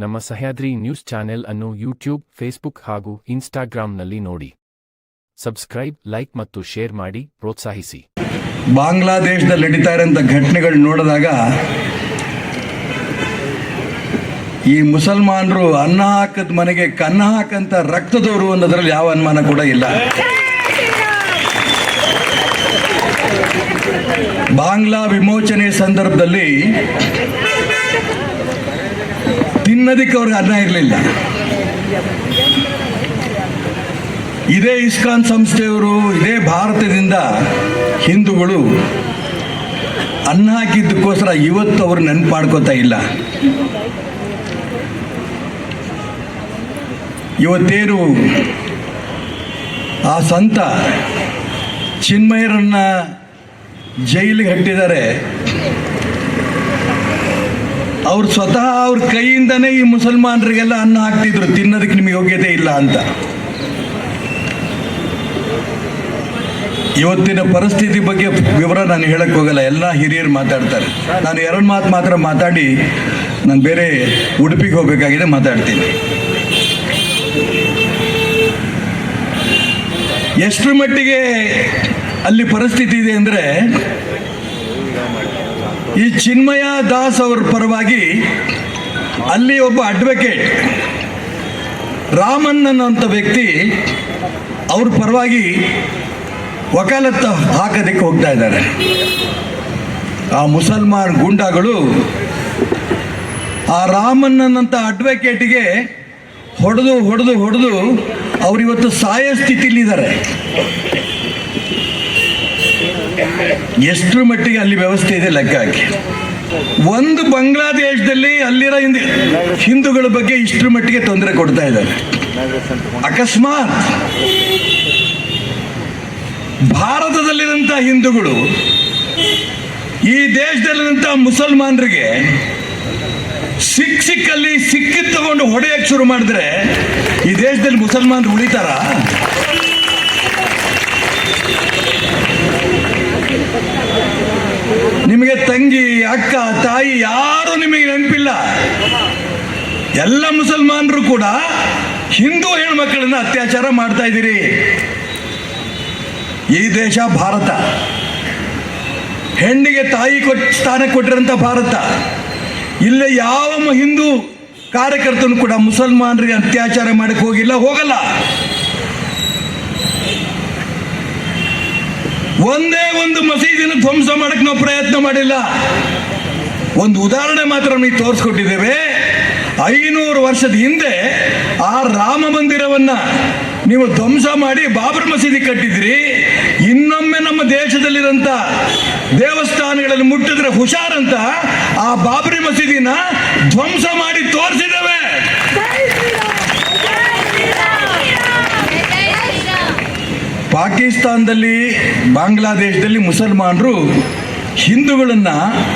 ನಮ್ಮ Sahyadri news channel ಅನ್ನು YouTube, Facebook ಹಾಗೂ ಇನ್ಸ್ಟಾಗ್ರಾಂನಲ್ಲಿ ನೋಡಿ. ಸಬ್ಸ್ಕ್ರೈಬ್, ಲೈಕ್ ಮತ್ತು ಶೇರ್ ಮಾಡಿ, ಪ್ರೋತ್ಸಾಹಿಸಿ. ಬಾಂಗ್ಲಾದೇಶದಲ್ಲಿ ನಡೀತಾ ಇರೋಂಥ ಘಟನೆಗಳು ನೋಡಿದಾಗ ಈ ಮುಸಲ್ಮಾನರು ಅನ್ನ ಹಾಕದ ಮನೆಗೆ ಕನ್ನ ಹಾಕಂತ ರಕ್ತದವರು ಅನ್ನೋದ್ರಲ್ಲಿ ಯಾವ ಅನುಮಾನ ಕೂಡ ಇಲ್ಲ. ಬಾಂಗ್ಲಾ ವಿಮೋಚನೆ ಸಂದರ್ಭದಲ್ಲಿ ತಿನ್ನೋದಕ್ಕೆ ಅವ್ರಿಗೆ ಅನ್ನ ಇರಲಿಲ್ಲ. ಇದೇ ಇಸ್ಕಾನ್ ಸಂಸ್ಥೆಯವರು, ಇದೇ ಭಾರತದಿಂದ ಹಿಂದೂಗಳು ಅನ್ನ ಹಾಕಿದ್ದಕ್ಕೋಸ್ಕರ ಇವತ್ತು ಅವರು ನೆನ್ಪು ಮಾಡ್ಕೋತಾ ಇಲ್ಲ. ಇವತ್ತೇನು ಆ ಸಂತ ಚಿನ್ಮಯರನ್ನ ಜೈಲಿಗೆ ಹಟ್ಟಿದ್ದಾರೆ. ಅವ್ರು ಸ್ವತಃ ಅವ್ರ ಕೈಯಿಂದನೇ ಈ ಮುಸಲ್ಮಾನರಿಗೆಲ್ಲ ಅನ್ನ ಹಾಕ್ತಿದ್ರು. ತಿನ್ನೋದಕ್ಕೆ ನಿಮಗೆ ಯೋಗ್ಯತೆ ಇಲ್ಲ ಅಂತ. ಇವತ್ತಿನ ಪರಿಸ್ಥಿತಿ ಬಗ್ಗೆ ವಿವರ ನಾನು ಹೇಳಕ್ ಹೋಗಲ್ಲ. ಎಲ್ಲ ಹಿರಿಯರು ಮಾತಾಡ್ತಾರೆ. ನಾನು ಎರಡು ಮಾತು ಮಾತ್ರ ಮಾತಾಡಿ ನಾನು ಬೇರೆ ಉಡುಪಿಗೆ ಹೋಗಬೇಕಾಗಿದೆ ಮಾತಾಡ್ತೀನಿ. ಎಷ್ಟರ ಮಟ್ಟಿಗೆ ಅಲ್ಲಿ ಪರಿಸ್ಥಿತಿ ಇದೆ ಅಂದರೆ ಈ ಚಿನ್ಮಯ ದಾಸ್ ಅವರ ಪರವಾಗಿ ಅಲ್ಲಿ ಒಬ್ಬ ಅಡ್ವೊಕೇಟ್ ರಾಮನ್ ಅನ್ನೋಂಥ ವ್ಯಕ್ತಿ ಅವ್ರ ಪರವಾಗಿ ವಕಾಲತ್ತು ಹಾಕೋದಕ್ಕೆ ಹೋಗ್ತಾ ಇದ್ದಾರೆ. ಆ ಮುಸಲ್ಮಾನ್ ಗುಂಡಾಗಳು ಆ ರಾಮನ್ನಂಥ ಅಡ್ವೊಕೇಟಿಗೆ ಹೊಡೆದು ಹೊಡೆದು ಹೊಡೆದು ಅವರಿವತ್ತು ಸಾಯೋ ಸ್ಥಿತಿಲಿದ್ದಾರೆ ಎಷ್ಟರ ಮಟ್ಟಿಗೆ ಅಲ್ಲಿ ವ್ಯವಸ್ಥೆ ಇದೆ ಲೆಕ್ಕ ಹಾಕಿ. ಒಂದು ಬಾಂಗ್ಲಾದೇಶದಲ್ಲಿ ಅಲ್ಲಿರೋ ಹಿಂದಿ ಹಿಂದೂಗಳ ಬಗ್ಗೆ ಇಷ್ಟರ ಮಟ್ಟಿಗೆ ತೊಂದರೆ ಕೊಡ್ತಾ ಇದ್ದಾರೆ. ಅಕಸ್ಮಾತ್ ಭಾರತದಲ್ಲಿರುವಂಥ ಹಿಂದೂಗಳು ಈ ದೇಶದಲ್ಲಿರುವಂಥ ಮುಸಲ್ಮಾನರಿಗೆ ಸಿಕ್ ಸಿಕ್ಕಲ್ಲಿ ಸಿಕ್ಕಿದ್ ತಗೊಂಡು ಹೊಡೆಯಕ್ಕೆ ಶುರು ಮಾಡಿದ್ರೆ ಈ ದೇಶದಲ್ಲಿ ಮುಸಲ್ಮಾನರು ಉಳಿತಾರ? ನಿಮಗೆ ತಂಗಿ, ಅಕ್ಕ, ತಾಯಿ ಯಾರು ನಿಮಗೆ ನೆನಪಿಲ್ಲ. ಎಲ್ಲ ಮುಸಲ್ಮಾನರು ಕೂಡ ಹಿಂದೂ ಹೆಣ್ಮಕ್ಕಳನ್ನ ಅತ್ಯಾಚಾರ ಮಾಡ್ತಾ ಇದ್ದೀರಿ. ಈ ದೇಶ ಭಾರತ. ಹೆಣ್ಣಿಗೆ ತಾಯಿ ಕೊಟ್, ಸ್ಥಾನ ಕೊಟ್ಟಿರೋಂಥ ಭಾರತ. ಇಲ್ಲ ಯಾವ ಹಿಂದೂ ಕಾರ್ಯಕರ್ತನು ಕೂಡ ಮುಸಲ್ಮಾನರಿಗೆ ಅತ್ಯಾಚಾರ ಮಾಡಕ್ಕೆ ಹೋಗಿಲ್ಲ, ಹೋಗಲ್ಲ. ಒಂದೇ ಒಂದು ಮಸೀದಿನ ಧ್ವಂಸ ಮಾಡಕ್ಕೆ ನಾವು ಪ್ರಯತ್ನ ಮಾಡಿಲ್ಲ. ಒಂದು ಉದಾಹರಣೆ ಮಾತ್ರ ನಮಗೆ ತೋರಿಸ್ಕೊಟ್ಟಿದ್ದೇವೆ. ಐನೂರು ವರ್ಷದ ಹಿಂದೆ ಆ ರಾಮ ಮಂದಿರವನ್ನ ನೀವು ಧ್ವಂಸ ಮಾಡಿ ಬಾಬರ್ ಮಸೀದಿ ಕಟ್ಟಿದ್ರಿ. ಇನ್ನೊಮ್ಮೆ ನಮ್ಮ ದೇಶದಲ್ಲಿರಂತ ದೇವಸ್ಥಾನಗಳಲ್ಲಿ ಮುಟ್ಟಿದ್ರೆ ಹುಷಾರಂತ ಆ ಬಾಬರಿ ಮಸೀದಿನ ಧ್ವಂಸ ಮಾಡಿ ತೋರಿಸಿದ್ದೇವೆ ಪಾಕಿಸ್ತಾನದಲ್ಲಿ, ಬಾಂಗ್ಲಾದೇಶದಲ್ಲಿ ಮುಸಲ್ಮಾನರು ಹಿಂದೂಗಳನ್ನ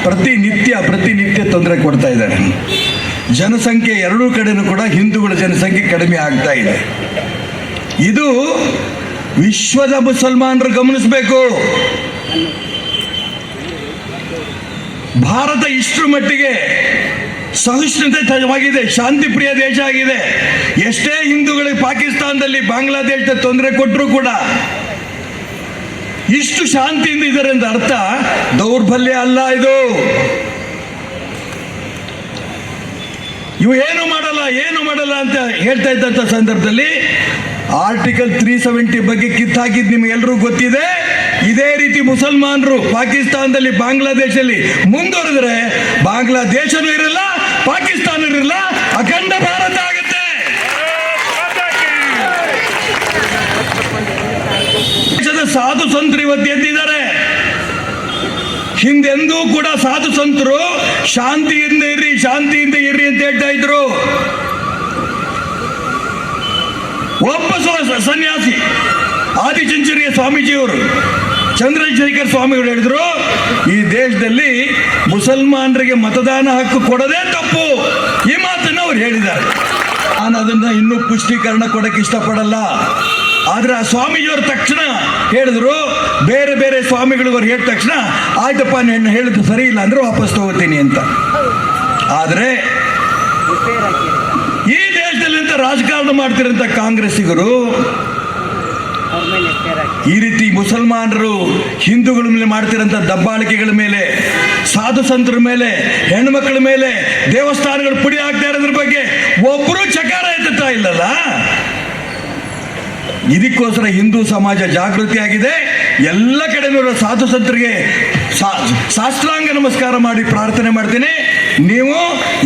ಪ್ರತಿನಿತ್ಯ ಪ್ರತಿನಿತ್ಯ ತೊಂದರೆ ಕೊಡ್ತಾ ಇದ್ದಾರೆ. ಜನಸಂಖ್ಯೆ ಎರಡೂ ಕಡೆನೂ ಕೂಡ ಹಿಂದೂಗಳ ಜನಸಂಖ್ಯೆ ಕಡಿಮೆ ಆಗ್ತಾ ಇದೆ. ಇದು ವಿಶ್ವದ ಮುಸಲ್ಮಾನರು ಗಮನಿಸಬೇಕು. ಭಾರತ ಇಷ್ಟರ ಮಟ್ಟಿಗೆ ಸಹಿಷ್ಣುತೆವಾಗಿದೆ ಶಾಂತಿ ಪ್ರಿಯ ದೇಶ ಆಗಿದೆ. ಎಷ್ಟೇ ಹಿಂದೂಗಳಿಗೆ ಪಾಕಿಸ್ತಾನದಲ್ಲಿ ಬಾಂಗ್ಲಾದೇಶದ ತೊಂದರೆ ಕೊಟ್ಟರು ಕೂಡ ಇಷ್ಟು ಶಾಂತಿಯಿಂದ ಇದ್ದಾರೆ ಅಂತ ಅರ್ಥ? ದೌರ್ಬಲ್ಯ ಅಲ್ಲ ಇದು. ಇವು ಏನು ಮಾಡಲ್ಲ ಏನು ಮಾಡಲ್ಲ ಅಂತ ಹೇಳ್ತಾ ಇದ್ದಂಥ ಸಂದರ್ಭದಲ್ಲಿ ಆರ್ಟಿಕಲ್ ತ್ರೀ ಸೆವೆಂಟಿ ಬಗ್ಗೆ ಕಿತ್ತಾಕಿದ್ದು ನಿಮಗೆಲ್ಲರೂ ಗೊತ್ತಿದೆ. ಇದೇ ರೀತಿ ಮುಸಲ್ಮಾನರು ಪಾಕಿಸ್ತಾನದಲ್ಲಿ, ಬಾಂಗ್ಲಾದೇಶದಲ್ಲಿ ಮುಂದುವರೆದ್ರೆ ಬಾಂಗ್ಲಾದೇಶನೂ ಇರಲ್ಲ ಪಾಕಿಸ್ತಾನ ಇರಲ್ಲ ಅಖಂಡ ಭಾರತ ಆಗುತ್ತೆ. ದೇಶದ ಸಾಧು ಸಂತರು ಇವತ್ತು ಎದ್ದಿದ್ದಾರೆ. ಹಿಂದೆಂದೂ ಕೂಡ ಸಾಧು ಸಂತರು ಶಾಂತಿಯಿಂದ ಇರ್ರಿ ಶಾಂತಿಯಿಂದ ಇರ್ರಿ ಅಂತ ಹೇಳ್ತಾ ಇದ್ರು. ಒಬ್ಬ ಸನ್ಯಾಸಿ, ಆದಿಚುಂಚುರಿಯ ಸ್ವಾಮೀಜಿಯವರು. ಚಂದ್ರಶೇಖರ್ ಸ್ವಾಮಿಗಳು ಹೇಳಿದ್ರು, ಈ ದೇಶದಲ್ಲಿ ಮುಸಲ್ಮಾನರಿಗೆ ಮತದಾನ ಹಕ್ಕು ಕೊಡದೇ ತಪ್ಪು. ಈ ಮಾತನ್ನು ಅವ್ರು ಹೇಳಿದ್ದಾರೆ. ನಾನು ಅದನ್ನ ಇನ್ನೂ ಪುಷ್ಟೀಕರಣ ಕೊಡಕ್ಕೆ ಇಷ್ಟಪಡಲ್ಲ. ಆದ್ರೆ ಆ ಸ್ವಾಮೀಜಿಯವರು ತಕ್ಷಣ ಹೇಳಿದ್ರು, ಬೇರೆ ಬೇರೆ ಸ್ವಾಮಿಗಳು ಅವ್ರು ಹೇಳಿದ ತಕ್ಷಣ, ಆಯ್ತಪ್ಪ, ನಾನು ಹೇಳಿದ್ದು ಸರಿ ಇಲ್ಲ ಅಂದ್ರೆ ವಾಪಸ್ ತಗೋತೀನಿ ಅಂತ. ಆದರೆ ಈ ದೇಶದಲ್ಲಿ ರಾಜಕಾರಣ ಮಾಡ್ತಿರಂತ ಕಾಂಗ್ರೆಸ್ಸಿಗರು ಈ ರೀತಿ ಮುಸಲ್ಮಾನರು ಹಿಂದೂಗಳ ಮೇಲೆ ಮಾಡ್ತಿರಂತ ದಬ್ಬಾಳಿಕೆಗಳ ಮೇಲೆ, ಸಾಧು ಸಂತರ ಮೇಲೆ ಹೆಣ್ಮಕ್ಳ ಮೇಲೆ ದೇವಸ್ಥಾನಗಳು ಪುಡಿ ಆಗ್ತಾ ಇರೋದ್ರ ಬಗ್ಗೆ ಒಬ್ಬರು ಚಕಾರ ಎತ್ತುತ್ತಾ ಇಲ್ಲಲ್ಲ? ಇದಕ್ಕೋಸ್ಕರ ಹಿಂದೂ ಸಮಾಜ ಜಾಗೃತಿ ಆಗಿದೆ ಎಲ್ಲ ಕಡೆನೂ ಸಾಧು ಸಂತರಿಗೆ ಸಾಷ್ಟಾಂಗ ನಮಸ್ಕಾರ ಮಾಡಿ ಪ್ರಾರ್ಥನೆ ಮಾಡ್ತೀನಿ. ನೀವು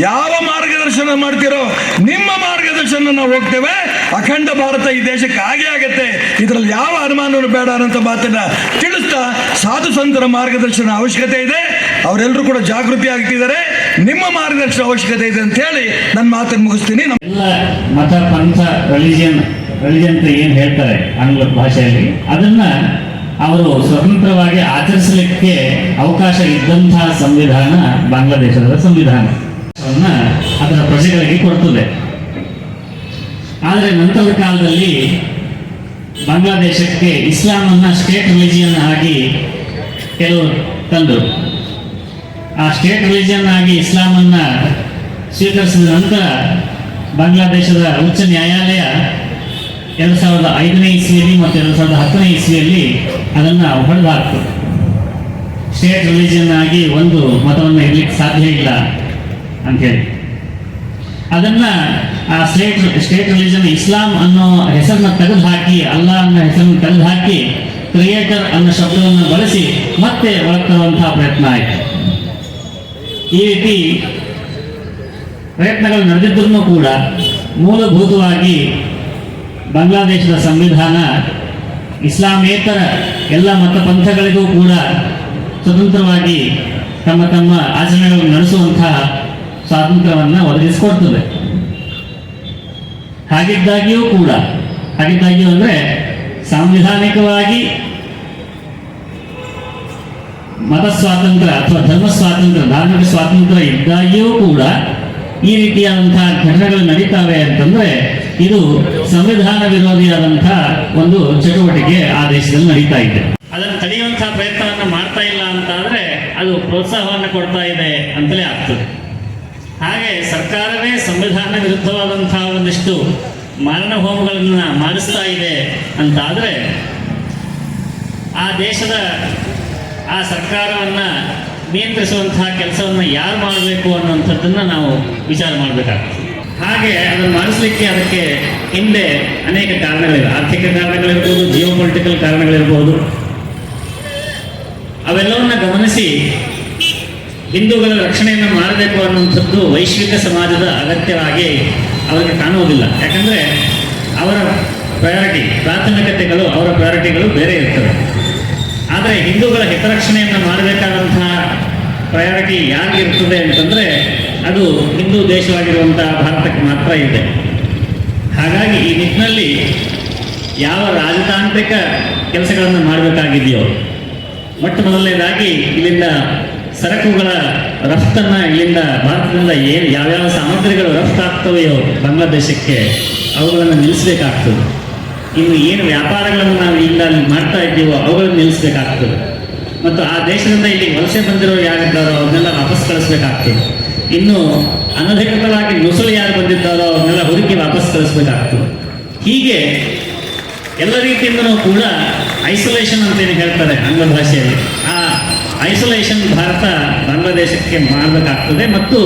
ಯಾವ ಮಾರ್ಗದರ್ಶನ ಮಾಡ್ತೀರೋ, ನಿಮ್ಮ ಮಾರ್ಗದರ್ಶನ ನಾವು ಹೋಗ್ತೇವೆ. ಅಖಂಡ ಭಾರತ ಈ ದೇಶಕ್ಕೆ ಹಾಗೆ ಆಗತ್ತೆ. ಇದರಲ್ಲಿ ಯಾವ ಅನುಮಾನವನ್ನು ಬೇಡ ಅನ್ನೋಂಥ ಮಾತನ್ನ ತಿಳಿಸ್ತಾ ಸಾಧು ಸಂತರ ಮಾರ್ಗದರ್ಶನ ಅವಶ್ಯಕತೆ ಇದೆ. ಅವರೆಲ್ಲರೂ ಕೂಡ ಜಾಗೃತಿ ಆಗ್ತಿದ್ದಾರೆ ನಿಮ್ಮ ಮಾರ್ಗದರ್ಶನ ಅವಶ್ಯಕತೆ ಇದೆ ಅಂತ ಹೇಳಿ ನನ್ನ ಮಾತನ್ನು ಮುಗಿಸ್ತೀನಿ. ಎಲ್ಲ ಮತ ಪಂಥ ರಿಲಿಜಿಯನ್ ರಿಲಿಜನ್ ಅಂತ ಏನು ಹೇಳ್ತಾರೆ ಆಂಗ್ಲ ಭಾಷೆಯಲ್ಲಿ? ಅದನ್ನ ಅವರು ಸ್ವತಂತ್ರವಾಗಿ ಆಚರಿಸಲಿಕ್ಕೆ ಅವಕಾಶ ಇದ್ದಂತಹ ಸಂವಿಧಾನ ಬಾಂಗ್ಲಾದೇಶದ ಸಂವಿಧಾನ. ಅದರ ಪ್ರಜೆಗಳಿಗೆ ಕೊಡ್ತದೆ. ಆದರೆ ನಂತರದ ಕಾಲದಲ್ಲಿ ಬಾಂಗ್ಲಾದೇಶಕ್ಕೆ ಇಸ್ಲಾಮನ್ನ ಸ್ಟೇಟ್ ರಿಲಿಜಿಯನ್ ಆಗಿ ಕೆಲವರು ತಂದರು. ಆ ಸ್ಟೇಟ್ ರಿಲಿಜಿಯನ್ ಆಗಿ ಇಸ್ಲಾಂ ಅನ್ನ ಸ್ವೀಕರಿಸಿದ ನಂತರ ಬಾಂಗ್ಲಾದೇಶದ ಉಚ್ಚ ನ್ಯಾಯಾಲಯ ಎರಡು ಸಾವಿರದ ಐದನೇ ಇಸ್ವಿಯಲ್ಲಿ ಮತ್ತು ಎರಡು ಸಾವಿರದ ಹತ್ತನೇ ಇಸ್ವಿಯಲ್ಲಿ ಅದನ್ನು ಹೊಡೆದಾಕ್ತು. ಸ್ಟೇಟ್ ರಿಲಿಜನ್ ಆಗಿ ಒಂದು ಮತವನ್ನು ಇರಲಿಕ್ಕೆ ಸಾಧ್ಯ ಇಲ್ಲ ಅಂಥೇಳಿ. ಅದನ್ನ ಆ ಸ್ಟೇಟ್ ಸ್ಟೇಟ್ ರಿಲಿಜನ್ ಇಸ್ಲಾಂ ಅನ್ನೋ ಹೆಸರನ್ನ ತೆಗೆದು ಹಾಕಿ ಅಲ್ಲಾ ಅನ್ನೋ ಹೆಸರನ್ನು ತೆಗೆದು ಹಾಕಿ ಕ್ರಿಯೇಟರ್ ಅನ್ನೋ ಶಬ್ದವನ್ನು ಬಳಸಿ ಮತ್ತೆ ಒಳಗೆ ಪ್ರಯತ್ನ ಆಯಿತು. ಈ ರೀತಿ ಪ್ರಯತ್ನಗಳು ನಡೆದಿದ್ದರೂ ಕೂಡ ಮೂಲಭೂತವಾಗಿ ಬಾಂಗ್ಲಾದೇಶದ ಸಂವಿಧಾನ, ಇಸ್ಲಾಮೇತರ ಎಲ್ಲ ಮತ ಪಂಥಗಳಿಗೂ ಕೂಡ ಸ್ವತಂತ್ರವಾಗಿ ತಮ್ಮ ತಮ್ಮ ಆಚರಣೆಗಳನ್ನು ನಡೆಸುವಂತಹ ಸ್ವಾತಂತ್ರ್ಯವನ್ನು ಒದಗಿಸಿಕೊಡ್ತದೆ. ಹಾಗಿದ್ದಾಗಿಯೂ ಕೂಡ, ಹಾಗಿದ್ದಾಗಿಯೂ ಅಂದರೆ ಸಾಂವಿಧಾನಿಕವಾಗಿ ಮತ ಸ್ವಾತಂತ್ರ್ಯ ಅಥವಾ ಧರ್ಮ ಸ್ವಾತಂತ್ರ್ಯ, ಧಾರ್ಮಿಕ ಸ್ವಾತಂತ್ರ್ಯ ಇದ್ದಾಗಿಯೂ ಕೂಡ ಈ ರೀತಿಯಾದಂತಹ ಘಟನೆಗಳು ನಡೀತಾವೆ ಅಂತಂದ್ರೆ ಇದು ಸಂವಿಧಾನ ವಿರೋಧಿಯಾದಂತಹ ಒಂದು ಚಟುವಟಿಕೆ ಆ ದೇಶದಲ್ಲಿ ನಡೀತಾ ಇದೆ. ಅದನ್ನು ತಡೆಯುವಂತಹ ಪ್ರಯತ್ನವನ್ನು ಮಾಡ್ತಾ ಇಲ್ಲ ಅಂತ ಅದು ಪ್ರೋತ್ಸಾಹವನ್ನು ಕೊಡ್ತಾ ಇದೆ ಅಂತಲೇ ಆಗ್ತದೆ. ಹಾಗೆ ಸರ್ಕಾರವೇ ಸಂವಿಧಾನ ವಿರುದ್ಧವಾದಂತಹ ಒಂದಿಷ್ಟು ಮಾರಣ ಹೋಮಗಳನ್ನು ಮಾಡಿಸ್ತಾ ಇದೆ ಅಂತಾದರೆ ಆ ದೇಶದ ಆ ಸರ್ಕಾರವನ್ನು ನಿಯಂತ್ರಿಸುವಂತಹ ಕೆಲಸವನ್ನು ಯಾರು ಮಾಡಬೇಕು ಅನ್ನುವಂಥದ್ದನ್ನು ನಾವು ವಿಚಾರ ಮಾಡಬೇಕಾಗ್ತದೆ. ಹಾಗೆ ಅದನ್ನು ಮಾಡಿಸ್ಲಿಕ್ಕೆ ಅದಕ್ಕೆ ಹಿಂದೆ ಅನೇಕ ಕಾರಣಗಳಿವೆ. ಆರ್ಥಿಕ ಕಾರಣಗಳಿರ್ಬೋದು ಜಿಯೋ ಪೊಲಿಟಿಕಲ್ ಕಾರಣಗಳಿರ್ಬೋದು. ಅವೆಲ್ಲವನ್ನ ಗಮನಿಸಿ ಹಿಂದೂಗಳ ರಕ್ಷಣೆಯನ್ನು ಮಾಡಬೇಕು ಅನ್ನುವಂಥದ್ದು ವೈಶ್ವಿಕ ಸಮಾಜದ ಅಗತ್ಯವಾಗಿ ಅವರಿಗೆ ಕಾಣುವುದಿಲ್ಲ. ಯಾಕಂದರೆ ಅವರ ಪ್ರಯಾರಿಟಿ ಪ್ರಾಥಮಿಕತೆಗಳು ಅವರ ಪ್ರಯಾರಿಟಿಗಳು ಬೇರೆ ಇರ್ತವೆ. ಆದರೆ ಹಿಂದೂಗಳ ಹಿತರಕ್ಷಣೆಯನ್ನು ಮಾಡಬೇಕಾದಂತಹ ಪ್ರಯಾರಿಟಿ ಯಾರಿಗಿರ್ತದೆ ಅಂತಂದರೆ ಅದು ಹಿಂದೂ ದೇಶವಾಗಿರುವಂತಹ ಭಾರತಕ್ಕೆ ಮಾತ್ರ ಇದೆ. ಹಾಗಾಗಿ ಈ ನಿಟ್ಟಿನಲ್ಲಿ ಯಾವ ರಾಜತಾಂತ್ರಿಕ ಕೆಲಸಗಳನ್ನು ಮಾಡಬೇಕಾಗಿದೆಯೋ, ಮೊಟ್ಟ ಮೊದಲನೇದಾಗಿ ಇಲ್ಲಿಂದ ಸರಕುಗಳ ರಫ್ತನ್ನು ಇಲ್ಲಿಂದ ಭಾರತದಿಂದ ಏನು ಯಾವ್ಯಾವ ಸಾಮಗ್ರಿಗಳು ರಫ್ತಾಗ್ತವೆಯೋ ಬಾಂಗ್ಲಾದೇಶಕ್ಕೆ ಅವುಗಳನ್ನು ನಿಲ್ಲಿಸಬೇಕಾಗ್ತದೆ. ಇನ್ನು ಏನು ವ್ಯಾಪಾರಗಳನ್ನು ನಾವು ಇಲ್ಲ ಮಾಡ್ತಾ ಇದ್ದೀವೋ ಅವುಗಳನ್ನು ನಿಲ್ಲಿಸಬೇಕಾಗ್ತದೆ. ಮತ್ತು ಆ ದೇಶದಿಂದ ಇಲ್ಲಿ ವಲಸೆ ಬಂದಿರೋ ಯಾರಿದ್ದಾರೋ ಅವನ್ನೆಲ್ಲ ವಾಪಸ್ ಕಳಿಸ್ಬೇಕಾಗ್ತದೆ. ಇನ್ನು ಅನಧಿಕೃತವಾಗಿ ನುಸುಳು ಯಾರು ಬಂದಿದ್ದಾರೋ ಅವ್ರನ್ನೆಲ್ಲ ಹುಡುಕಿ ವಾಪಸ್ ಕಳಿಸ್ಬೇಕಾಗ್ತದೆ. ಹೀಗೆ ಎಲ್ಲ ರೀತಿಯಿಂದನೂ ಕೂಡ ಐಸೋಲೇಷನ್ ಅಂತೇನು ಹೇಳ್ತಾರೆ ಆಂಗ್ಲ ಭಾಷೆಯಲ್ಲಿ. ಆ ಐಸೋಲೇಷನ್ ಭಾರತ ಬಾಂಗ್ಲಾದೇಶಕ್ಕೆ ಮಾಡಬೇಕಾಗ್ತದೆ ಮತ್ತು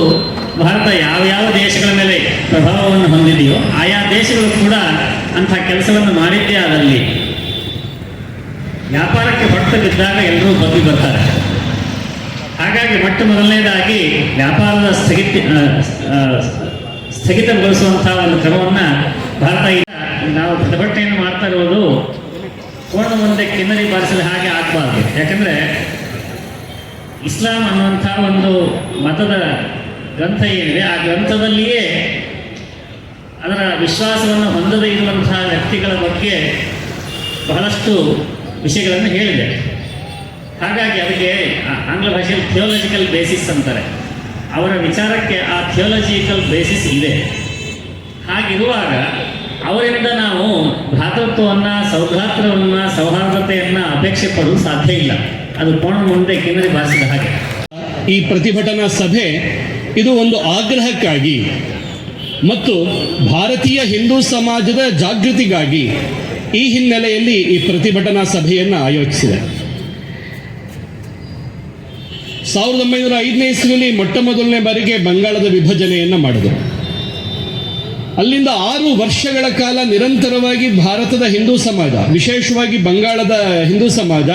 ಭಾರತ ಯಾವ ಯಾವ ದೇಶಗಳ ಮೇಲೆ ಪ್ರಭಾವವನ್ನು ಹೊಂದಿದೆಯೋ ಆಯಾ ದೇಶಗಳು ಕೂಡ ಅಂಥ ಕೆಲಸವನ್ನು ಮಾಡಿದ್ದೇ ಅದರಲ್ಲಿ ವ್ಯಾಪಾರಕ್ಕೆ ಹೊಟ್ಟು ಬಿದ್ದಾಗ ಎಲ್ಲರೂ ಬಗ್ಗಿ ಬರ್ತಾರೆ. ಹಾಗಾಗಿ ಮೊಟ್ಟ ಮೊದಲನೇದಾಗಿ ವ್ಯಾಪಾರದ ಸ್ಥಗಿತ ಸ್ಥಗಿತಗೊಳಿಸುವಂತಹ ಒಂದು ಕ್ರಮವನ್ನು ಭಾರತ ಈಗ ನಾವು ಪ್ರತಿಭಟನೆಯನ್ನು ಮಾಡ್ತಾ ಇರುವುದು ಕೋಣ ಮುಂದೆ ಕಿನ್ನರಿ ಬಾರಿಸಿದ ಹಾಗೆ ಆಗಬಾರ್ದು. ಯಾಕಂದರೆ ಇಸ್ಲಾಂ ಅನ್ನುವಂಥ ಒಂದು ಮತದ ಗ್ರಂಥ ಏನಿದೆ, ಆ ಗ್ರಂಥದಲ್ಲಿಯೇ ಅದರ ವಿಶ್ವಾಸವನ್ನು ಹೊಂದದೇ ಇರುವಂತಹ ವ್ಯಕ್ತಿಗಳ ಬಗ್ಗೆ ಬಹಳಷ್ಟು ವಿಷಯಗಳನ್ನು ಹೇಳಿದೆ. ಹಾಗಾಗಿ ಅದಕ್ಕೆ ಆಂಗ್ಲ ಭಾಷೆಯಲ್ಲಿ ಥಿಯೋಲಜಿಕಲ್ ಬೇಸಿಸ್ ಅಂತಾರೆ. ಅವರ ವಿಚಾರಕ್ಕೆ ಆ ಥಿಯೋಲಜಿಕಲ್ ಬೇಸಿಸ್ ಇದೆ. ಹಾಗಿರುವಾಗ ಅವರಿಂದ ನಾವು ಭ್ರಾತೃತ್ವವನ್ನು, ಸೌಭ್ರಾತೃವನ್ನು, ಸೌಹಾರ್ದತೆಯನ್ನು ಅಪೇಕ್ಷೆ ಪಡಲು ಸಾಧ್ಯ ಇಲ್ಲ. ಅದು ಕೋಣ ಮುಂದೆ ಕಿನ್ನರಿ ಬಾರಿಸಿದ ಹಾಗೆ. ಈ ಪ್ರತಿಭಟನಾ ಸಭೆ ಇದು ಒಂದು ಆಗ್ರಹಕ್ಕಾಗಿ ಮತ್ತು ಭಾರತೀಯ ಹಿಂದೂ ಸಮಾಜದ ಜಾಗೃತಿಗಾಗಿ ಈ ಹಿನ್ನೆಲೆಯಲ್ಲಿ ಈ ಪ್ರತಿಭಟನಾ ಸಭೆಯನ್ನು ಆಯೋಜಿಸಿದೆ. ಸಾವಿರದ ಒಂಬೈನೂರ ಐದನೇ ಇಸ್ವಿಯಲ್ಲಿ ಮೊಟ್ಟ ಮೊದಲನೇ ಬಾರಿಗೆ ಬಂಗಾಳದ ವಿಭಜನೆಯನ್ನು ಮಾಡಿದರು. ಅಲ್ಲಿಂದ ಆರು ವರ್ಷಗಳ ಕಾಲ ನಿರಂತರವಾಗಿ ಭಾರತದ ಹಿಂದೂ ಸಮಾಜ, ವಿಶೇಷವಾಗಿ ಬಂಗಾಳದ ಹಿಂದೂ ಸಮಾಜ,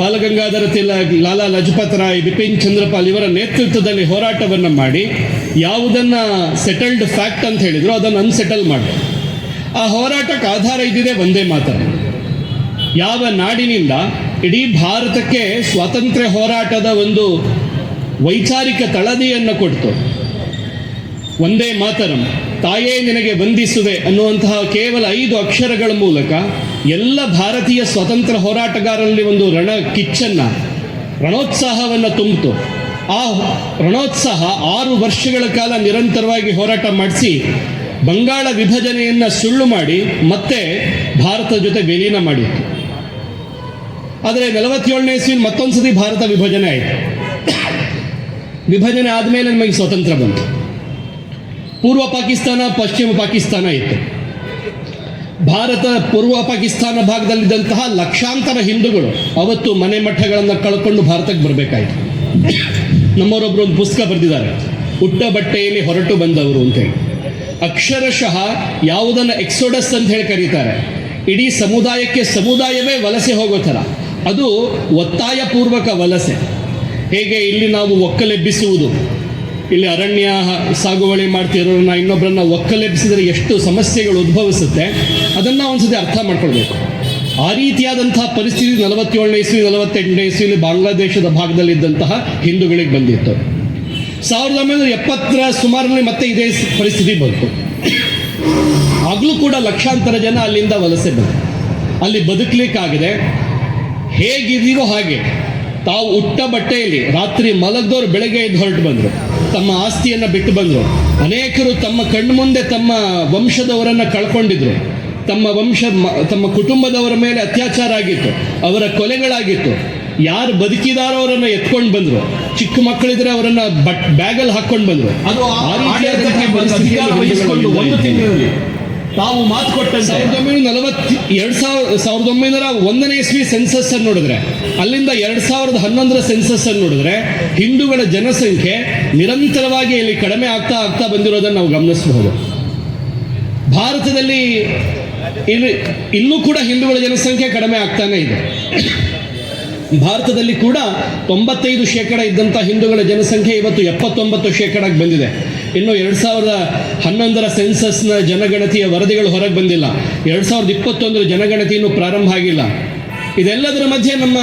ಬಾಲಗಂಗಾಧರ ತಿಲಕ್, ಲಾಲಾ ಲಜಪತ್ ರಾಯ್, ಬಿಪಿನ್ ಚಂದ್ರಪಾಲ್ ಇವರ ನೇತೃತ್ವದಲ್ಲಿ ಹೋರಾಟವನ್ನು ಮಾಡಿ ಯಾವುದನ್ನ ಸೆಟಲ್ಡ್ ಫ್ಯಾಕ್ಟ್ ಅಂತ ಹೇಳಿದ್ರು, ಅದನ್ನು ಅನ್ಸೆಟಲ್ ಮಾಡಿ ಆ ಹೋರಾಟಕ್ಕೆ ಆಧಾರ ಇದ್ದಿದೆ ಒಂದೇ ಮಾತನ್ನು ಯಾವ ನಾಡಿನಿಂದ ಇಡೀ ಭಾರತಕ್ಕೆ ಸ್ವಾತಂತ್ರ್ಯ ಹೋರಾಟದ ಒಂದು ವೈಚಾರಿಕ ತಳದಿಯನ್ನು ಕೊಡ್ತು. ಒಂದೇ ಮಾತರಂ, ತಾಯೇ ನಿನಗೆ ವಂದಿಸುವೆ ಅನ್ನುವಂತಹ ಕೇವಲ ಐದು ಅಕ್ಷರಗಳ ಮೂಲಕ ಎಲ್ಲ ಭಾರತೀಯ ಸ್ವಾತಂತ್ರ್ಯ ಹೋರಾಟಗಾರರಲ್ಲಿ ಒಂದು ರಣ ಕಿಚ್ಚನ್ನ ರಣೋತ್ಸಾಹವನ್ನು ತುಂಬಿತು. ಆ ರಣೋತ್ಸಾಹ ಆರು ವರ್ಷಗಳ ಕಾಲ ನಿರಂತರವಾಗಿ ಹೋರಾಟ ಮಾಡಿಸಿ, ಬಂಗಾಳ ವಿಭಜನೆಯನ್ನು ಸುಳ್ಳು ಮಾಡಿ ಮತ್ತೆ ಭಾರತದ ಜೊತೆ ವಿಲೀನ ಮಾಡಿತ್ತು. ಆದರೆ ನಲವತ್ತೇಳನೇ ಇಸ್ವಿನ ಮತ್ತೊಂದು ಸತಿ ಭಾರತ ವಿಭಜನೆ ಆಯಿತು. ವಿಭಜನೆ ಆದಮೇಲೆ ನಮಗೆ ಸ್ವತಂತ್ರ ಬಂತು. ಪೂರ್ವ ಪಾಕಿಸ್ತಾನ, ಪಶ್ಚಿಮ ಪಾಕಿಸ್ತಾನ ಇತ್ತು. ಭಾರತ ಪೂರ್ವ ಪಾಕಿಸ್ತಾನ ಭಾಗದಲ್ಲಿದ್ದಂತಹ ಲಕ್ಷಾಂತರ ಹಿಂದೂಗಳು ಅವತ್ತು ಮನೆ ಮಠಗಳನ್ನು ಕಳ್ಕೊಂಡು ಭಾರತಕ್ಕೆ ಬರಬೇಕಾಯಿತು. ನಮ್ಮವರೊಬ್ಬರು ಒಂದು ಪುಸ್ತಕ ಬರೆದಿದ್ದಾರೆ. ಉಟ್ಟ ಬಟ್ಟೆಯಲ್ಲಿ ಹೊರಟು ಬಂದವರು ಅಂತೇಳಿ ಅಕ್ಷರಶಃ ಯಾವುದನ್ನು ಎಕ್ಸೋಡಸ್ ಅಂತ ಹೇಳಿ ಕರೀತಾರೆ. ಇಡೀ ಸಮುದಾಯಕ್ಕೆ ಸಮುದಾಯವೇ ವಲಸೆ ಹೋಗೋ ಥರ. ಅದು ಒತ್ತಾಯಪೂರ್ವಕ ವಲಸೆ. ಹೇಗೆ ಇಲ್ಲಿ ನಾವು ಒಕ್ಕಲೆಬ್ಬಿಸುವುದು? ಇಲ್ಲಿ ಅರಣ್ಯ ಸಾಗುವಳಿ ಮಾಡ್ತಿರೋರನ್ನ ಇನ್ನೊಬ್ಬರನ್ನ ಒಕ್ಕಲೆಬ್ಬಿಸಿದರೆ ಎಷ್ಟು ಸಮಸ್ಯೆಗಳು ಉದ್ಭವಿಸುತ್ತೆ, ಅದನ್ನು ಒಂದ್ಸತಿ ಅರ್ಥ ಮಾಡ್ಕೊಳ್ಬೇಕು. ಆ ರೀತಿಯಾದಂತಹ ಪರಿಸ್ಥಿತಿ ನಲವತ್ತೇಳನೇ ಇಸ್ವಿ, ನಲವತ್ತೆಂಟನೇ ಇಸ್ವಿಲಿ ಬಾಂಗ್ಲಾದೇಶದ ಭಾಗದಲ್ಲಿದ್ದಂತಹ ಹಿಂದೂಗಳಿಗೆ ಬಂದಿತ್ತು. ಸಾವಿರದ ಒಂಬೈನೂರ ಎಪ್ಪತ್ತರ ಸುಮಾರಿನಲ್ಲಿ ಮತ್ತೆ ಇದೇ ಪರಿಸ್ಥಿತಿ ಬಂತು. ಆಗಲೂ ಕೂಡ ಲಕ್ಷಾಂತರ ಜನ ಅಲ್ಲಿಂದ ವಲಸೆ ಬಂತು ಅಲ್ಲಿ ಬದುಕಲಿಕ್ಕಾಗದೆ ಹೇಗಿದೀವೋ ಹಾಗೆ ತಾವು ಉಟ್ಟ ಬಟ್ಟೆಯಲ್ಲಿ ರಾತ್ರಿ ಮಲಗದವ್ರು ಬೆಳಗ್ಗೆ ಎದ್ದು ಹೊರಟು ಬಂದರು. ತಮ್ಮ ಆಸ್ತಿಯನ್ನು ಬಿಟ್ಟು ಬಂದರು. ಅನೇಕರು ತಮ್ಮ ಕಣ್ಣು ಮುಂದೆ ತಮ್ಮ ವಂಶದವರನ್ನು ಕಳ್ಕೊಂಡಿದ್ರು. ತಮ್ಮ ವಂಶ ತಮ್ಮ ಕುಟುಂಬದವರ ಮೇಲೆ ಅತ್ಯಾಚಾರ ಆಗಿತ್ತು. ಅವರ ಕೊಲೆಗಳಾಗಿತ್ತು. ಯಾರು ಬದುಕಿದಾರೋ ಅವರನ್ನ ಎತ್ಕೊಂಡು ಬಂದರು. ಚಿಕ್ಕ ಮಕ್ಕಳಿದ್ರೆ ಅವರನ್ನ ಬಟ್ ಬ್ಯಾಗಲ್ಲಿ ಹಾಕ್ಕೊಂಡು ಬಂದರು. ಅದು ಆ ರೀತಿಯಾದಂತಹ ಅಧಿಕಾರ ಪರಿಸ್ಥಿತಿಯಲ್ಲಿ ವಹಿಸಿಕೊಂಡು ಒಂದು. ತಿಂಗಳಲ್ಲಿ ತಾವು ಮಾತು ಕೊಟ್ಟಂತೆ. ಸಾವಿರದ ಒಂಬೈನೂರ ನಲವತ್ತು ಎರಡು ಸಾವಿರ, ಸಾವಿರದ ಒಂಬೈನೂರ ಒಂದನೇ ಇಸ್ವಿ ಸೆನ್ಸಸ್ ಅನ್ನು ನೋಡಿದ್ರೆ, ಅಲ್ಲಿಂದ ಎರಡ್ ಸಾವಿರದ ಹನ್ನೊಂದರ ಸೆನ್ಸಸ್ ಅನ್ನು ನೋಡಿದ್ರೆ, ಹಿಂದೂಗಳ ಜನಸಂಖ್ಯೆ ನಿರಂತರವಾಗಿ ಇಲ್ಲಿ ಕಡಿಮೆ ಆಗ್ತಾ ಆಗ್ತಾ ಬಂದಿರೋದನ್ನು ನಾವು ಗಮನಿಸಬಹುದು. ಭಾರತದಲ್ಲಿ ಇಲ್ಲಿ ಇನ್ನೂ ಕೂಡ ಹಿಂದೂಗಳ ಜನಸಂಖ್ಯೆ ಕಡಿಮೆ ಆಗ್ತಾನೆ ಇದೆ. ಭಾರತದಲ್ಲಿ ಕೂಡ ತೊಂಬತ್ತೈದು ಶೇಕಡ ಇದ್ದಂಥ ಹಿಂದೂಗಳ ಜನಸಂಖ್ಯೆ ಇವತ್ತು ಎಪ್ಪತ್ತೊಂಬತ್ತು ಶೇಕಡಕ್ಕೆ ಬಂದಿದೆ. ಇನ್ನು ಎರಡು ಸಾವಿರದ ಹನ್ನೊಂದರ ಸೆನ್ಸಸ್ನ ಜನಗಣತಿಯ ವರದಿಗಳು ಹೊರಗೆ ಬಂದಿಲ್ಲ. ಎರಡು ಸಾವಿರದ ಇಪ್ಪತ್ತೊಂದರ ಜನಗಣತಿಯನ್ನು ಪ್ರಾರಂಭ ಆಗಿಲ್ಲ. ಇದೆಲ್ಲದರ ಮಧ್ಯೆ ನಮ್ಮ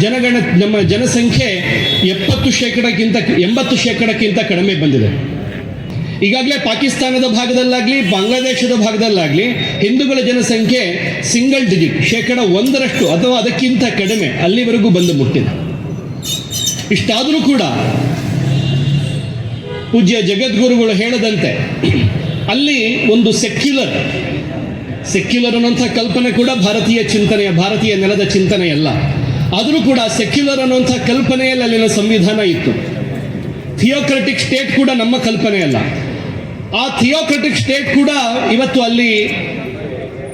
ಜನಗಣ, ನಮ್ಮ ಜನಸಂಖ್ಯೆ ಎಪ್ಪತ್ತು ಶೇಕಡಕ್ಕಿಂತ, ಎಂಬತ್ತು ಶೇಕಡಕ್ಕಿಂತ ಕಡಿಮೆ ಬಂದಿದೆ. ಈಗಾಗಲೇ ಪಾಕಿಸ್ತಾನದ ಭಾಗದಲ್ಲಾಗಲಿ, ಬಾಂಗ್ಲಾದೇಶದ ಭಾಗದಲ್ಲಾಗಲಿ, ಹಿಂದೂಗಳ ಜನಸಂಖ್ಯೆ ಸಿಂಗಲ್ ಡಿಜಿಟ್, ಶೇಕಡ ಒಂದರಷ್ಟು ಅಥವಾ ಅದಕ್ಕಿಂತ ಕಡಿಮೆ ಅಲ್ಲಿವರೆಗೂ ಬಂದು ಮುಟ್ಟಿದೆ. ಇಷ್ಟಾದರೂ ಕೂಡ ಪೂಜ್ಯ ಜಗದ್ಗುರುಗಳು ಹೇಳದಂತೆ, ಅಲ್ಲಿ ಒಂದು ಸೆಕ್ಯುಲರ್ ಸೆಕ್ಯುಲರ್ ಅನ್ನುವಂಥ ಕಲ್ಪನೆ ಕೂಡ ಭಾರತೀಯ ಚಿಂತನೆಯ, ಭಾರತೀಯ ನೆಲದ ಚಿಂತನೆಯಲ್ಲ. ಆದರೂ ಕೂಡ ಸೆಕ್ಯುಲರ್ ಅನ್ನುವಂಥ ಕಲ್ಪನೆಯಲ್ಲಿ ಅಲ್ಲಿನ ಸಂವಿಧಾನ ಇತ್ತು. ಥಿಯೋಕ್ರೆಟಿಕ್ ಸ್ಟೇಟ್ ಕೂಡ ನಮ್ಮ ಕಲ್ಪನೆ ಅಲ್ಲ ಆ ಥಿಯೋಕ್ರೆಟಿಕ್ ಸ್ಟೇಟ್ ಕೂಡ ಇವತ್ತು ಅಲ್ಲಿ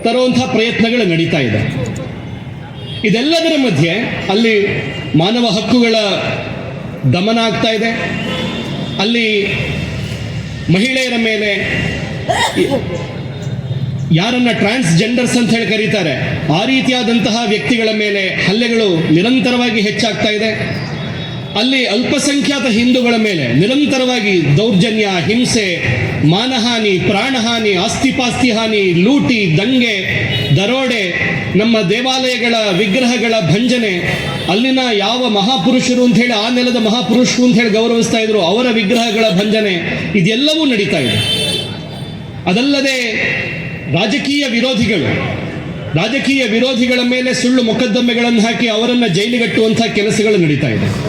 ತರುವಂಥ ಪ್ರಯತ್ನಗಳು ನಡೀತಾ ಇದೆ. ಇದೆಲ್ಲದರ ಮಧ್ಯೆ ಅಲ್ಲಿ ಮಾನವ ಹಕ್ಕುಗಳ ದಮನ ಆಗ್ತಾ ಇದೆ. ಅಲ್ಲಿ ಮಹಿಳೆಯರ ಮೇಲೆ ಯಾರನ್ನ ಟ್ರಾನ್ಸ್ಜೆಂಡರ್ಸ್ ಅಂತ ಹೇಳಿ ಕರೀತಾರೆ, ಆ ರೀತಿಯಾದಂತಹ ವ್ಯಕ್ತಿಗಳ ಮೇಲೆ ಹಲ್ಲೆಗಳು ನಿರಂತರವಾಗಿ ಹೆಚ್ಚಾಗ್ತಾ ಇದೆ. ಅಲ್ಲಿ ಅಲ್ಪಸಂಖ್ಯಾತ ಹಿಂದೂಗಳ ಮೇಲೆ ನಿರಂತರವಾಗಿ ದೌರ್ಜನ್ಯ, ಹಿಂಸೆ, ಮಾನಹಾನಿ, ಪ್ರಾಣಹಾನಿ, ಆಸ್ತಿಪಾಸ್ತಿ ಹಾನಿ, ಲೂಟಿ, ದಂಗೆ, ದರೋಡೆ ನಮ್ಮ ದೇವಾಲಯಗಳ ವಿಗ್ರಹಗಳ ಭಂಜನೆ, ಅಲ್ಲಿನ ಯಾವ ಮಹಾಪುರುಷರು ಅಂತ ಹೇಳಿ, ಆ ನೆಲದ ಮಹಾಪುರುಷರು ಅಂತ ಹೇಳಿ ಗೌರವಿಸ್ತಾ ಇದ್ರು, ಅವರ ವಿಗ್ರಹಗಳ ಭಂಜನೆ, ಇದೆಲ್ಲವೂ ನಡೀತಾ ಇದೆ. ಅದಲ್ಲದೆ ರಾಜಕೀಯ ವಿರೋಧಿಗಳು, ರಾಜಕೀಯ ವಿರೋಧಿಗಳ ಮೇಲೆ ಸುಳ್ಳು ಮೊಕದ್ದಮೆಗಳನ್ನು ಹಾಕಿ ಅವರನ್ನು ಜೈಲಿಗಟ್ಟುವಂಥ ಕೆಲಸಗಳು ನಡೀತಾ ಇದೆ.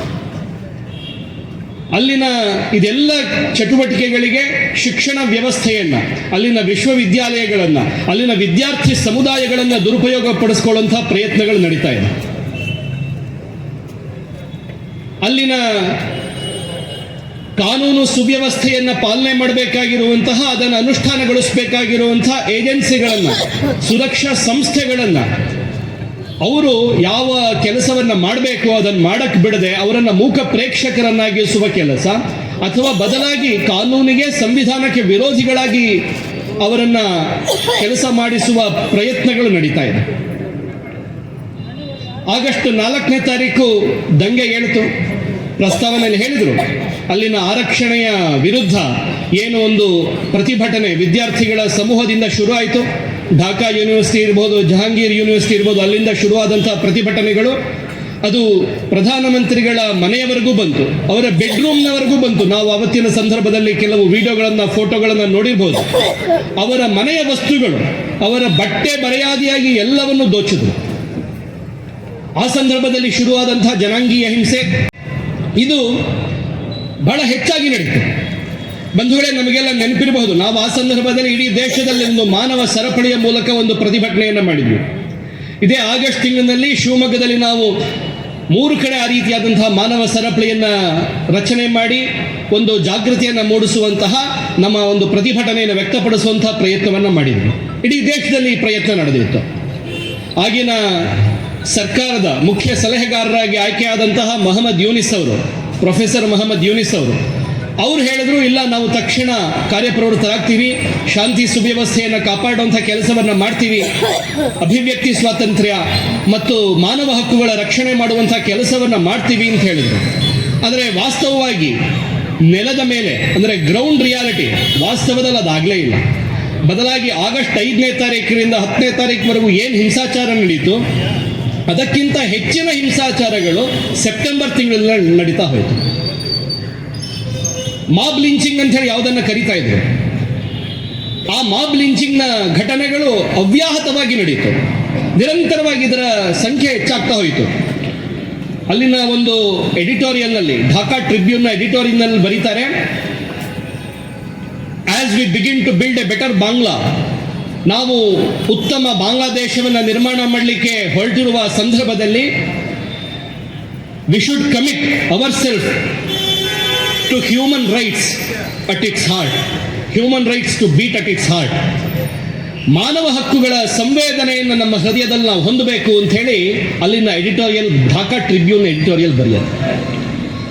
ಅಲ್ಲಿನ ಇದೆಲ್ಲ ಚಟುವಟಿಕೆಗಳಿಗೆ ಶಿಕ್ಷಣ ವ್ಯವಸ್ಥೆಯನ್ನ, ಅಲ್ಲಿನ ವಿಶ್ವವಿದ್ಯಾಲಯಗಳನ್ನ, ಅಲ್ಲಿನ ವಿದ್ಯಾರ್ಥಿ ಸಮುದಾಯಗಳನ್ನ ದುರುಪಯೋಗ ಪಡಿಸ್ಕೊಳ್ಳುವಂಥ ಪ್ರಯತ್ನಗಳು ನಡೀತಾ ಇದೆ. ಅಲ್ಲಿನ ಕಾನೂನು ಸುವ್ಯವಸ್ಥೆಯನ್ನು ಪಾಲನೆ ಮಾಡಬೇಕಾಗಿರುವಂತಹ, ಅದನ್ನು ಅನುಷ್ಠಾನಗೊಳಿಸಬೇಕಾಗಿರುವಂತಹ ಏಜೆನ್ಸಿಗಳನ್ನು, ಸುರಕ್ಷಾ ಸಂಸ್ಥೆಗಳನ್ನು ಅವರು ಯಾವ ಕೆಲಸವನ್ನ ಮಾಡಬೇಕು, ಅದನ್ನು ಮಾಡಕ್ ಬಿಡದೆ ಅವರನ್ನ ಮೂಕ ಪ್ರೇಕ್ಷಕರನ್ನಾಗಿಸುವ ಕೆಲಸ, ಅಥವಾ ಬದಲಾಗಿ ಕಾನೂನಿಗೆ, ಸಂವಿಧಾನಕ್ಕೆ ವಿರೋಧಿಗಳಾಗಿ ಅವರನ್ನ ಕೆಲಸ ಮಾಡಿಸುವ ಪ್ರಯತ್ನಗಳು ನಡೀತಾ ಇದೆ. ಆಗಸ್ಟ್ ನಾಲ್ಕನೇ ತಾರೀಕು ದಂಗೆ ಏಳ್ತು. ಪ್ರಸ್ತಾವನೆಯಲ್ಲಿ ಹೇಳಿದರು. ಅಲ್ಲಿನ ಆರಕ್ಷಣೆಯ ವಿರುದ್ಧ ಏನು ಒಂದು ಪ್ರತಿಭಟನೆ ವಿದ್ಯಾರ್ಥಿಗಳ ಸಮೂಹದಿಂದ ಶುರು ಆಯಿತು. ಢಾಕಾ ಯೂನಿವರ್ಸಿಟಿ ಇರ್ಬೋದು, ಜಹಾಂಗೀರ್ ಯೂನಿವರ್ಸಿಟಿ ಇರ್ಬೋದು, ಅಲ್ಲಿಂದ ಶುರುವಾದಂಥ ಪ್ರತಿಭಟನೆಗಳು ಅದು ಪ್ರಧಾನಮಂತ್ರಿಗಳ ಮನೆಯವರೆಗೂ ಬಂತು. ಅವರ ಬೆಡ್ರೂಮ್ನವರೆಗೂ ಬಂತು. ನಾವು ಅವತ್ತಿನ ಸಂದರ್ಭದಲ್ಲಿ ಕೆಲವು ವಿಡಿಯೋಗಳನ್ನು, ಫೋಟೋಗಳನ್ನು ನೋಡಿರ್ಬೋದು. ಅವರ ಮನೆಯ ವಸ್ತುಗಳು, ಅವರ ಬಟ್ಟೆ ಬರೆಯಾದಿಯಾಗಿ ಎಲ್ಲವನ್ನು ದೋಚಿದ್ರು. ಆ ಸಂದರ್ಭದಲ್ಲಿ ಶುರುವಾದಂತಹ ಜನಾಂಗೀಯ ಹಿಂಸೆ ಇದು ಬಹಳ ಹೆಚ್ಚಾಗಿ ನಡೀತು ಬಂಧುಗಳೇ, ನಮಗೆಲ್ಲ ನೆನಪಿರಬಹುದು, ನಾವು ಆ ಸಂದರ್ಭದಲ್ಲಿ ಇಡೀ ದೇಶದಲ್ಲಿ ಒಂದು ಮಾನವ ಸರಪಳಿಯ ಮೂಲಕ ಒಂದು ಪ್ರತಿಭಟನೆಯನ್ನು ಮಾಡಿದ್ವಿ. ಇದೇ ಆಗಸ್ಟ್ ತಿಂಗಳಿನಲ್ಲಿ ಶಿವಮೊಗ್ಗದಲ್ಲಿ ನಾವು ಮೂರು ಕಡೆ ಆ ರೀತಿಯಾದಂತಹ ಮಾನವ ಸರಪಳಿಯನ್ನು ರಚನೆ ಮಾಡಿ, ಒಂದು ಜಾಗೃತಿಯನ್ನು ಮೂಡಿಸುವಂತಹ ನಮ್ಮ ಒಂದು ಪ್ರತಿಭಟನೆಯನ್ನು ವ್ಯಕ್ತಪಡಿಸುವಂತಹ ಪ್ರಯತ್ನವನ್ನು ಮಾಡಿದ್ವಿ. ಇಡೀ ದೇಶದಲ್ಲಿ ಈ ಪ್ರಯತ್ನ ನಡೆದಿತ್ತು. ಆಗಿನ ಸರ್ಕಾರದ ಮುಖ್ಯ ಸಲಹೆಗಾರರಾಗಿ ಆಯ್ಕೆಯಾದಂತಹ ಮಹಮ್ಮದ್ ಯೂನಿಸ್ ಅವರು, ಪ್ರೊಫೆಸರ್ ಮಹಮ್ಮದ್ ಯೂನಿಸ್ ಅವರು, ಅವ್ರು ಹೇಳಿದ್ರು, ಇಲ್ಲ, ನಾವು ತಕ್ಷಣ ಕಾರ್ಯಪ್ರವೃತ್ತರಾಗ್ತೀವಿ, ಶಾಂತಿ ಸುವ್ಯವಸ್ಥೆಯನ್ನು ಕಾಪಾಡುವಂಥ ಕೆಲಸವನ್ನು ಮಾಡ್ತೀವಿ, ಅಭಿವ್ಯಕ್ತಿ ಸ್ವಾತಂತ್ರ್ಯ ಮತ್ತು ಮಾನವ ಹಕ್ಕುಗಳ ರಕ್ಷಣೆ ಮಾಡುವಂಥ ಕೆಲಸವನ್ನು ಮಾಡ್ತೀವಿ ಅಂತ ಹೇಳಿದರು. ಆದರೆ ವಾಸ್ತವವಾಗಿ ನೆಲದ ಮೇಲೆ, ಅಂದರೆ ಗ್ರೌಂಡ್ ರಿಯಾಲಿಟಿ ವಾಸ್ತವದಲ್ಲಿ ಅದಾಗಲೇ ಇಲ್ಲ. ಬದಲಾಗಿ ಆಗಸ್ಟ್ ಐದನೇ ತಾರೀಕಿನಿಂದ ಹತ್ತನೇ ತಾರೀಕಿವರೆಗೂ ಏನು ಹಿಂಸಾಚಾರ ನಡೀತು ಅದಕ್ಕಿಂತ ಹೆಚ್ಚಿನ ಹಿಂಸಾಚಾರಗಳು ಸೆಪ್ಟೆಂಬರ್ ತಿಂಗಳಲ್ಲಿ ನಡೀತಾ ಹೋಯಿತು. ಮಾಬ್ ಲಿಂಚಿಂಗ್ ಅಂತ ಹೇಳಿ ಯಾವುದನ್ನು ಕರಿತಾ ಇದ್ರು. ಆ ಮಾಬ್ ಲಿಂಚಿಂಗ್ನ ಘಟನೆಗಳು ಅವ್ಯಾಹತವಾಗಿ ನಡೆಯಿತು ನಿರಂತರವಾಗಿ ಇದರ ಸಂಖ್ಯೆ ಹೆಚ್ಚಾಗ್ತಾ ಹೋಯಿತು. ಅಲ್ಲಿನ ಒಂದು ಎಡಿಟೋರಿಯಲ್ನಲ್ಲಿ, ಢಾಕಾ ಟ್ರಿಬ್ಯೂನ್ನ ಎಡಿಟೋರಿಯಲ್ನಲ್ಲಿ ಬರೀತಾರೆ as we begin to build a better Bangla ನಾವು ಉತ್ತಮ ಬಾಂಗ್ಲಾದೇಶವನ್ನು ನಿರ್ಮಾಣ ಮಾಡಲಿಕ್ಕೆ ಹೊರಟಿರುವ ಸಂದರ್ಭದಲ್ಲಿ we should commit our self to human rights at its heart human rights to beat at its heart ಮಾನವ ಹಕ್ಕುಗಳ ಸಂವೇದನೆಯನ್ನು ನಮ್ಮ ಹೃದಯದಲ್ಲಿ ನಾವು ಹೊಂದಬೇಕು ಅಂತ ಹೇಳಿ ಅಲ್ಲಿನ ಎಡಿಟೋರಿಯಲ್ ಢಾಕಾ ಟ್ರಿಬ್ಯೂನ್ ಎಡಿಟೋರಿಯಲ್ ಬರೆಯೋದು.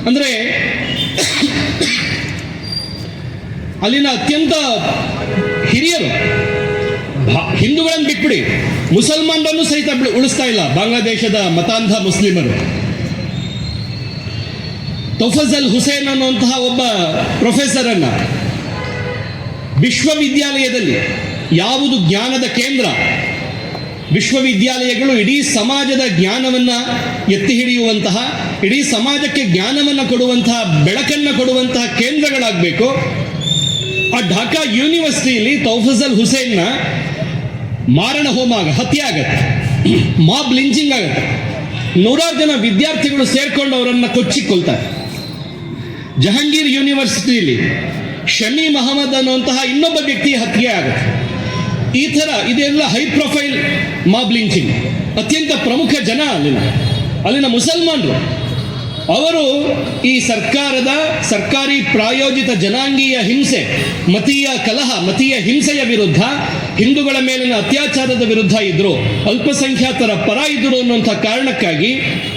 ಅಂದರೆ ಅಲ್ಲಿನ ಅತ್ಯಂತ ಹಿರಿಯರು ಹಿಂದೂಗಳನ್ನು ಬಿಟ್ಬಿಡಿ. ಮುಸಲ್ಮಾನರನ್ನು ಸಹಿತ ಉಳಿಸ್ತಾ ಇಲ್ಲ. ಬಾಂಗ್ಲಾದೇಶದ ಮತಾಂಧ ಮುಸ್ಲಿಮರು. ತೊಫಜಲ್ ಹುಸೇನ್ ಅನ್ನುವಂತಹ ಒಬ್ಬ ಪ್ರೊಫೆಸರ್ ಅನ್ನ ವಿಶ್ವವಿದ್ಯಾಲಯದಲ್ಲಿ ಯಾವುದು ಜ್ಞಾನದ ಕೇಂದ್ರ? ವಿಶ್ವವಿದ್ಯಾಲಯಗಳು ಇಡೀ ಸಮಾಜದ ಜ್ಞಾನವನ್ನ ಎತ್ತಿ ಹಿಡಿಯುವಂತಹ, ಇಡೀ ಸಮಾಜಕ್ಕೆ ಜ್ಞಾನವನ್ನು ಕೊಡುವಂತಹ, ಬೆಳಕನ್ನು ಕೊಡುವಂತಹ ಕೇಂದ್ರಗಳಾಗಬೇಕು. ಆ ಢಾಕಾ ಯೂನಿವರ್ಸಿಟಿಯಲ್ಲಿ ತೌಫಜಲ್ ಹುಸೇನ್ನ ಮಾರಣ ಹೋಮ ಆಗ, ಹತ್ಯೆ ಆಗತ್ತೆ. ಮಾಬ್ ಲಿಂಚಿಂಗ್ ಆಗತ್ತೆ. ನೂರಾರು ಜನ ವಿದ್ಯಾರ್ಥಿಗಳು ಸೇರ್ಕೊಂಡು ಅವರನ್ನ ಕೊಚ್ಚಿ ಕೊಲ್ತಾರೆ ಜಹಾಂಗೀರ್ ಯೂನಿವರ್ಸಿಟಿಯಲ್ಲಿ ಶಮಿ ಮಹಮ್ಮದ್ ಅನ್ನುವಂತಹ ಇನ್ನೊಬ್ಬ ವ್ಯಕ್ತಿ ಹತ್ಯೆ ಆಗುತ್ತೆ. ಈ ಥರ ಇದೆಲ್ಲ ಹೈ ಪ್ರೊಫೈಲ್ ಮಾಬ್ ಲಿಂಚಿಂಗ್. ಅತ್ಯಂತ ಪ್ರಮುಖ ಜನ ಅಲ್ಲಿನ ಅಲ್ಲಿನ ಮುಸಲ್ಮಾನರು. ಅವರು ಈ ಸರ್ಕಾರದ ಸರ್ಕಾರಿ ಪ್ರಾಯೋಜಿತ ಜನಾಂಗೀಯ ಹಿಂಸೆ, ಮತೀಯ ಕಲಹ, ಮತೀಯ ಹಿಂಸೆಯ ವಿರುದ್ಧ, ಹಿಂದೂಗಳ ಮೇಲಿನ ಅತ್ಯಾಚಾರದ ವಿರುದ್ಧ ಇದ್ರು, ಅಲ್ಪಸಂಖ್ಯಾತರ ಪರ ಇದ್ರು ಅನ್ನುವಂಥ ಕಾರಣಕ್ಕಾಗಿ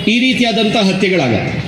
ಈ ರೀತಿಯಾದಂಥ ಹತ್ಯೆಗಳಾಗತ್ತೆ.